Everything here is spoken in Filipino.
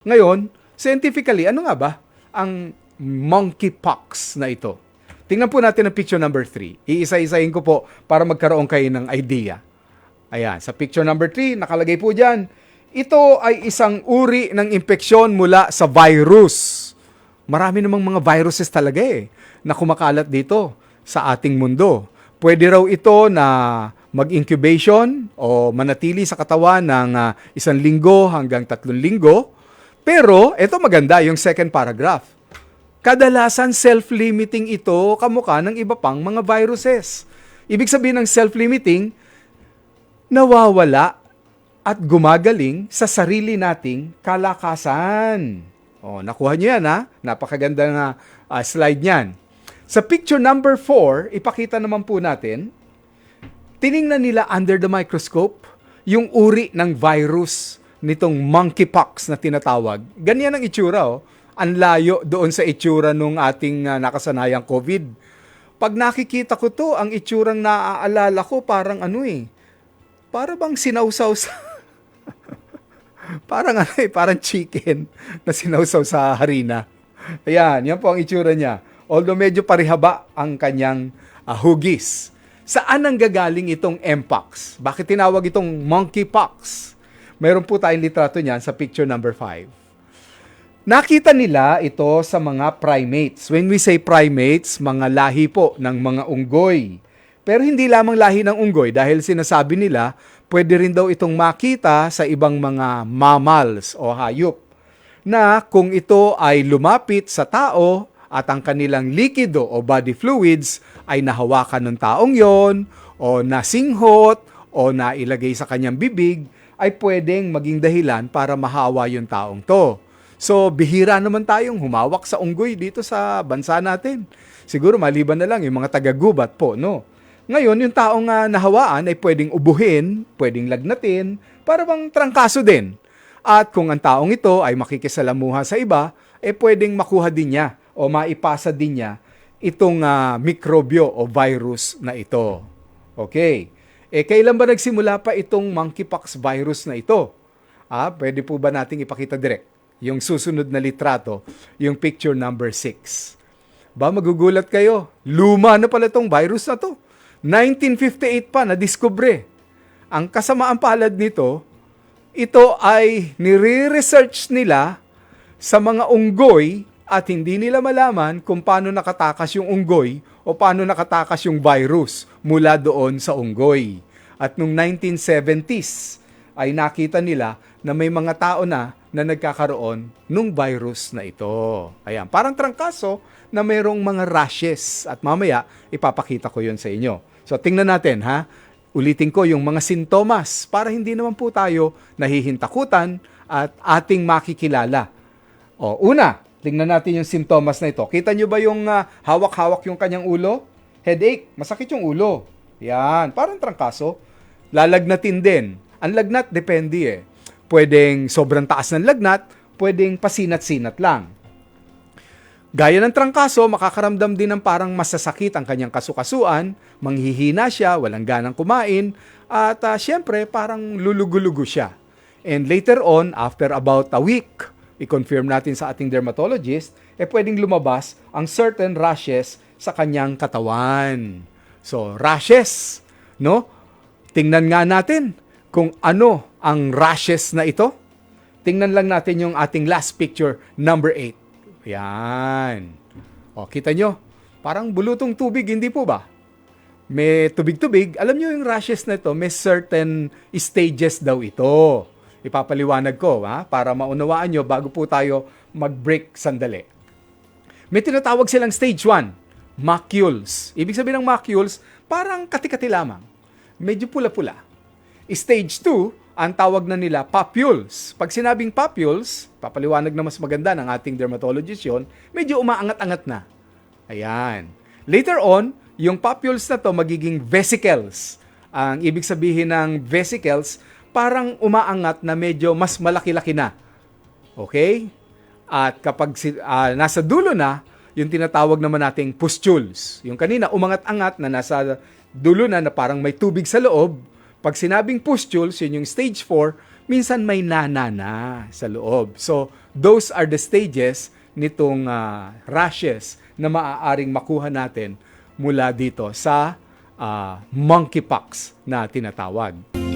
Ngayon, scientifically, ano nga ba ang monkeypox na ito? Tingnan po natin ang picture number 3. Iisa-isahin ko po para magkaroon kayo ng idea. Ayan, sa picture number 3, nakalagay po dyan, ito ay isang uri ng impeksyon mula sa virus. Marami namang mga viruses talaga eh, na kumakalat dito sa ating mundo. Pwede raw ito na mag-incubation o manatili sa katawan ng ah, isang linggo hanggang tatlong linggo. Pero, ito maganda, yung second paragraph. Kadalasan self-limiting ito kamukha ng iba pang mga viruses. Ibig sabihin ng self-limiting, nawawala at gumagaling sa sarili nating kalakasan. O, nakuha niyo yan ha? Napakaganda nga ah, slide niyan. Sa picture number 4, ipakita naman po natin, tiningnan nila under the microscope yung uri ng virus nitong monkeypox na tinatawag. Ganyan ang itsura oh. Ang layo doon sa itsura nung ating ah, nakasanayang COVID. Pag nakikita ko to, ang itsurang naaalala ko parang ano eh. Para bang sinausaw sa... parang ano eh, parang chicken na sinausaw sa harina. Ayan, yan po ang itsura niya. Although medyo parihaba ang kanyang ah, hugis. Saan ang gagaling itong mpox? Bakit tinawag itong monkeypox? Meron po tayong litrato niyan sa picture number 5. Nakita nila ito sa mga primates. When we say primates, mga lahi po ng mga unggoy. Pero hindi lamang lahi ng unggoy dahil sinasabi nila pwede rin daw itong makita sa ibang mga mammals o hayop na kung ito ay lumapit sa tao at ang kanilang likido o body fluids ay nahawakan ng taong yon o nasinghot o nailagay sa kanyang bibig, ay pwedeng maging dahilan para mahawa yung taong to. So, bihira naman tayong humawak sa unggoy dito sa bansa natin. Siguro maliban na lang yung mga taga-gubat po, no? Ngayon, yung taong uh, nahawaan ay pwedeng ubuhin, pwedeng lagnatin, para bang trangkaso din. At kung ang taong ito ay makikisalamuha sa iba, eh pwedeng makuha din niya o maipasa din niya itong uh, mikrobyo o virus na ito. Okay. Eh, kailan ba nagsimula pa itong monkeypox virus na ito? Ah, pwede po ba nating ipakita direct? Yung susunod na litrato, yung picture number 6. Ba, magugulat kayo. Luma na pala itong virus na to. 1958 pa, na-discover. Ang kasamaan palad nito, ito ay nire-research nila sa mga unggoy at hindi nila malaman kung paano nakatakas yung unggoy o paano nakatakas yung virus mula doon sa unggoy. At nung 1970s ay nakita nila na may mga tao na na nagkakaroon nung virus na ito. Ayan, parang trangkaso na mayroong mga rashes at mamaya ipapakita ko yon sa inyo. So tingnan natin ha. Ulitin ko yung mga sintomas para hindi naman po tayo nahihintakutan at ating makikilala. O, una, Tingnan natin yung simptomas na ito. Kita nyo ba yung uh, hawak-hawak yung kanyang ulo? Headache, masakit yung ulo. Yan, parang trangkaso. Lalagnatin din. Ang lagnat, depende eh. Pwedeng sobrang taas ng lagnat, pwedeng pasinat-sinat lang. Gaya ng trangkaso, makakaramdam din ng parang masasakit ang kanyang kasukasuan, manghihina siya, walang ganang kumain, at uh, syempre parang lulugulugo siya. And later on, after about a week, i-confirm natin sa ating dermatologist, eh pwedeng lumabas ang certain rashes sa kanyang katawan. So, rashes, no? Tingnan nga natin kung ano ang rashes na ito. Tingnan lang natin yung ating last picture, number 8. Yan. O, kita nyo? Parang bulutong tubig, hindi po ba? May tubig-tubig. Alam nyo yung rashes na ito, may certain stages daw ito ipapaliwanag ko ha, para maunawaan nyo bago po tayo mag-break sandali. May tinatawag silang stage 1, macules. Ibig sabihin ng macules, parang kati-kati lamang. Medyo pula-pula. Stage 2, ang tawag na nila papules. Pag sinabing papules, papaliwanag na mas maganda ng ating dermatologist yon, medyo umaangat-angat na. Ayan. Later on, yung papules na to magiging vesicles. Ang ibig sabihin ng vesicles, parang umaangat na medyo mas malaki-laki na. Okay? At kapag uh, nasa dulo na, yung tinatawag naman nating pustules. Yung kanina, umangat-angat na nasa dulo na na parang may tubig sa loob. Pag sinabing pustules, yun yung stage 4, minsan may nanana sa loob. So, those are the stages nitong ah, rashes na maaaring makuha natin mula dito sa ah, monkeypox na tinatawag.